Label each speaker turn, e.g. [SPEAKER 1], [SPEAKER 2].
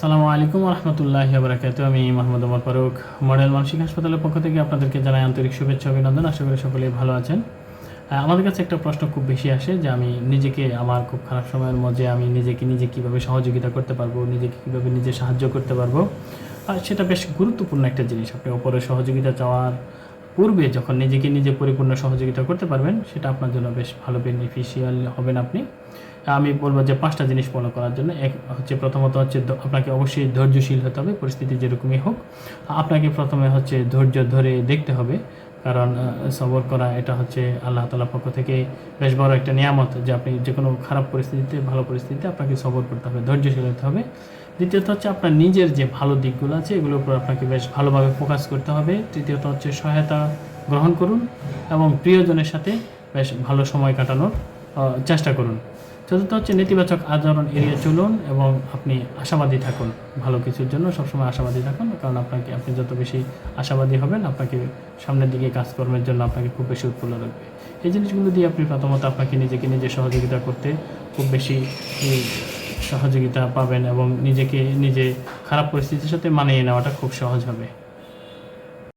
[SPEAKER 1] সালামু আলাইকুম রহমতুল্লাহ বরাকাত আমি মোহাম্মদ ওমর ফারুক, মডেল মানসিক হাসপাতালের পক্ষ থেকে আপনাদেরকে জানাই আন্তরিক শুভেচ্ছা, অভিনন্দন। আশা করি সকলেই ভালো আছেন। আমাদের কাছে একটা প্রশ্ন খুব বেশি আসে যে আমি নিজেকে আমার খুব খারাপ সময়ের মধ্যে আমি নিজেকে নিজে কীভাবে সহযোগিতা করতে পারব, নিজেকে কীভাবে নিজে সাহায্য করতে পারব? আর সেটা বেশ গুরুত্বপূর্ণ একটা জিনিস। আপনি অপরের সহযোগিতা চাওয়ার পূর্বে যখন নিজেকে নিজে পরিপূর্ণ সহযোগিতা করতে পারবেন, সেটা আপনার জন্য বেশ ভালো বেনিফিশিয়াল হবেন আপনি। আমি বলব যে পাঁচটা জিনিস ফলো করার জন্য। এক হচ্ছে প্রথমত হচ্ছে আপনাকে অবশ্যই ধৈর্যশীল হতে হবে, পরিস্থিতি যেরকমই হোক। আপনাকে প্রথমে হচ্ছে ধৈর্য ধরে দেখতে হবে, কারণ সবর করা এটা হচ্ছে আল্লাহ তালার পক্ষ থেকে বেশ বড় একটা নিয়ামত যে আপনি যে কোনো খারাপ পরিস্থিতিতে, ভালো পরিস্থিতিতে আপনাকে সবর করতে হবে, ধৈর্যশীল হতে হবে। দ্বিতীয়ত হচ্ছে আপনার নিজের যে ভালো দিকগুলো আছে, এগুলোর উপর আপনাকে বেশ ভালোভাবে ফোকাস করতে হবে। তৃতীয়ত হচ্ছে সহায়তা গ্রহণ করুন এবং প্রিয়জনের সাথে বেশ ভালো সময় কাটানোর চেষ্টা করুন। চতুর্থ হচ্ছে নেতিবাচক আচরণ এড়িয়ে চলুন এবং আপনি আশাবাদী থাকুন। ভালো কিছুর জন্য সবসময় আশাবাদী থাকুন, কারণ আপনাকে, আপনি যত বেশি আশাবাদী হবেন, আপনাকে সামনের দিকে কাজকর্মের জন্য আপনাকে খুব বেশি উৎফুল্ল রাখবে। এই জিনিসগুলো দিয়ে আপনি প্রথমত আপনাকে নিজেকে নিজে সহযোগিতা করতে খুব বেশি সহযোগিতা পাবেন এবং নিজেকে নিজে খারাপ পরিস্থিতির সাথে মানিয়ে নেওয়াটা খুব সহজ হবে।